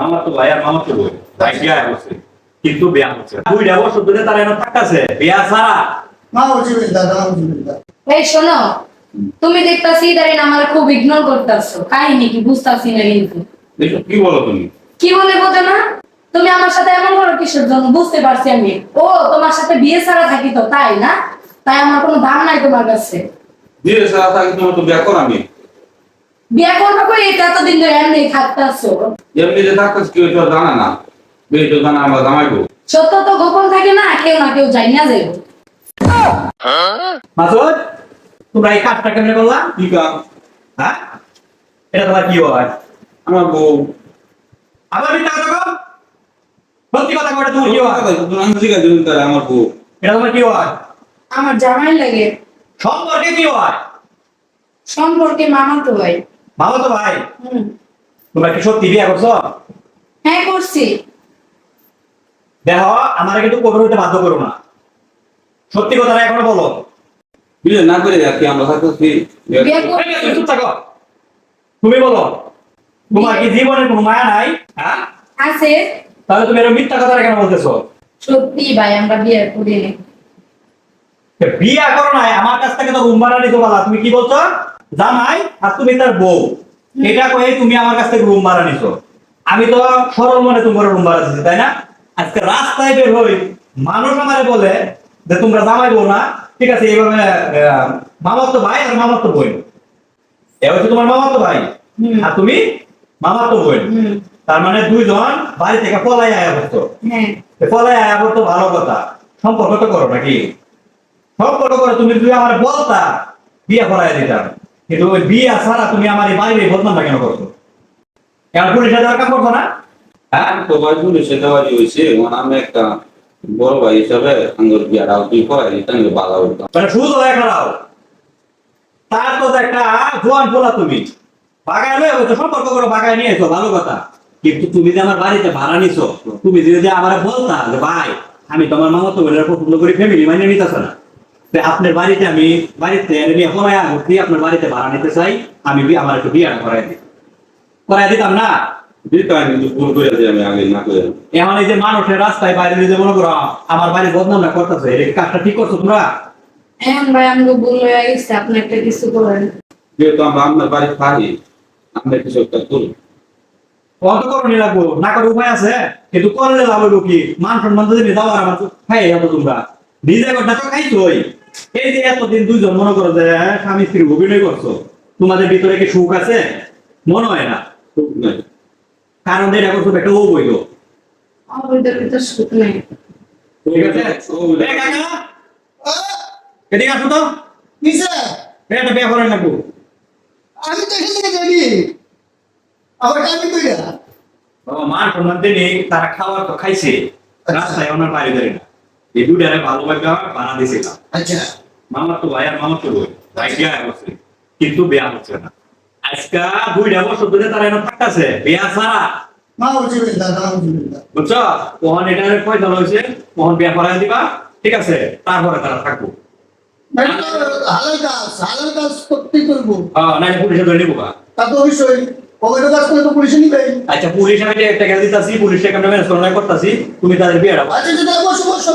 মামা তো ভাই আর মামা তো বই ভাই বিয়া হচ্ছে কিন্তু বিয়া হচ্ছে না। দুইটা বছর ধরে তারা এনে থাকতেছে বিয়া ছাড়া। নাউজুবিল্লাহ এই শোনো তুমি দেখতাছি ইদারিন আমার খুব ইগনোর করতেছো। কাহিনী কি বুঝতাছি না কিন্তু। দেখো কি বলো তুমি? কি বলে বোঝো না? তুমি আমার সাথে এমন করো কিসের জন্য? বুঝতে পারছি আমি। ও তোমার সাথে বিয়ে ছাড়া থাকি তো তাই না? তাই আমার কোনো দাম নাই তোমার কাছে। দিয়ে সারা থাকি তোমার তো বিয়া কর আমি বিয়ে করব কই? এটা তো দিন ধরে এমনি থাকতাছো এমনি যে থাকতেছ কেউ তো জানে না। বিয়ে তো জানা আমরা জামাইবো। সত্য তো গোপন থাকে না কেউ না কেউ যাই না যাইব। মাসুদ তোমরা এই কাজটা কেমনে করলা? কি কাম হ্যাঁ? এটা তোমার কি হয়? আমার বউ। আবার মিথ্যা কথা কও? সত্যি কথা কও কি হয়? আমি জিজ্ঞাসা করুন তারা আমার বউ। এটা তোমার কি হয়? আমার জামাই লাগে। সম্পর্কে কি হয়? সম্পর্কে মামা তো ভাই ভালো তো ভাই। তোমরা কি সত্যি বিয়ে করছ? হ্যাঁ করছি। দেখো আমার কিন্তু কবর হইতে বাধ্য করো না। সত্যি কথাটা এখনও বলো। বিয়ে না করে আর কি আমরা থাকতেছি চুপ থাকো। তুমি বলো তোমার কি জীবনে কোনো মায়া নাই? হ্যাঁ? আছে। তাহলে তুমি এরকম মিথ্যা কথা কেন বলতেছো? সত্যি ভাই আমরা বিয়ে করিনি। বিয়া করো নাই আমার কাছ থেকে তো রুম ভাড়া নিতে পারলা। তুমি কি বলছো? জামাই আর তুমি তার বউ। এটা কয়ে তুমি আমার কাছ থেকে রুম ভাড়া নিছো। আমি তো সরল মনে তোমার রুম ভাড়া দিচ্ছি তাই না? আজকে রাস্তায় বের হই মানুষ আমারে বলে যে তোমরা জামাই বউ না ঠিক আছে এইভাবে আহ, মামার তো ভাই আর মামার তো বোন। এ হচ্ছে তোমার মামার তো ভাই আর তুমি মামার তো বোন তার মানে দুইজন বাড়ি থেকে পলাই আয়া বসতো হ্যাঁ। ফলে আয়া তো ভালো কথা। সম্পর্ক তো করো নাকি? সম্পর্ক করে তুমি যদি আমার বলতা বিয়ে করাই দিতাম। কিন্তু ওই বিয়ে ছাড়া তুমি আমার এই বাইরে বদনামটা কেন করছ? কেন পুলিশে দেওয়ার কাম করছ না? হ্যাঁ তো ভাই পুলিশে হয়েছে। আমি একটা বড় ভাই হিসাবে আঙ্গুর তুই বাধা উঠতাম মানে শুধু হয়ে খারাপ তার তো একটা জোয়ান পোলা তুমি। বাগায় লয়ে হয়তো সম্পর্ক করে বাগায় নিয়ে এসো ভালো কথা। কিন্তু তুমি যে আমার বাড়িতে ভাড়া নিছো তুমি যদি আমার বলতা যে ভাই আমি তোমার মামা তো পছন্দ করি ফ্যামিলি মানে নিতেছ না। তো আপনার বাড়িতে আমি বাড়িতে ঘুরতে আপনার বাড়িতে ভাড়া নিতে চাই আমি বি- আমার একটু বিয়ে করাই দিই। করাই দিতাম না? যেটা আমি কিন্তু ভুল করে আমি আগে না করে এখন এই যে মানুষের রাস্তায় বাইরে যে মনে করো আমার বাড়ির বদনামটা করতেছে এই কাজটা ঠিক করছ তোমরা? এখন ভাই আমাকে ভুল হয়ে গেছে আপনি একটা কিছু করেন। যেহেতু আমরা আপনার বাড়ি থাকি আমরা কিছু একটা করি। অত করণী লাগবো না করে উপায় আছে? কিন্তু করলে লাভ হইব কি? মান সম্মান যদি নিতে আমার আমার খাই যাব তোমরা। নিজে কথা তো খাইছোই। এই যে এতদিন দুইজন মনে করো যে হ্যাঁ, স্বামী স্ত্রী অভিনয় করছ তোমাদের ভিতরে কি সুখ আছে? মনে হয় না। কারণ এটা করছ একটা অবৈধ। সুখ নেই। ঠিক আছে? এদিকে আসো তো। কিসে? এটা বিয়ে করেন লাগবো আমি তো এখান থেকে যাবি আবার আমি কই না ও, সম্মান দিনে তারা খাওয়ার তো খাইছে। রাস্তায় ওনার বাড়ি ধরে না। এই দুটারে ভালোভাবে বানা দিয়েছিলাম আচ্ছা। মামার তো ভাই আর মামার তো বোন। ভাই হচ্ছে কিন্তু বিয়া হচ্ছে না। আজকা দুইটা বছর ধরে তারা এনে থাকতেছে বিয়া ছাড়া। বুঝছ? কখন পয়সা হয়েছে? কখন বিয়া করাই দিবা ঠিক আছে তারপরে তারা থাকব। আচ্ছা পুলিশ আমি একটা গেল দিতাছি ম্যানেজ করতেছি তুমি তাদের বিয়েটা আচ্ছা বসো বসো।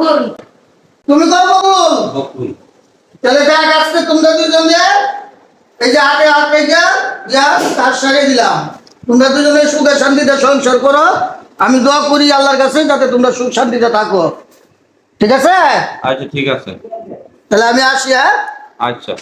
বকুল। তুমি কও কবুল বকুল। তাহলে দেখ আজকে তোমরা দুজন। যে এই যে হাতে হাতে যা যা তার সারে দিলাম। তোমরা দুজনে সুখে শান্তিতে সংসার করো। আমি দোয়া করি আল্লাহর কাছে যাতে তোমরা সুখ শান্তিতে থাকো। ঠিক আছে? আচ্ছা ঠিক আছে। তাহলে আমি আসি হ্যাঁ? আচ্ছা।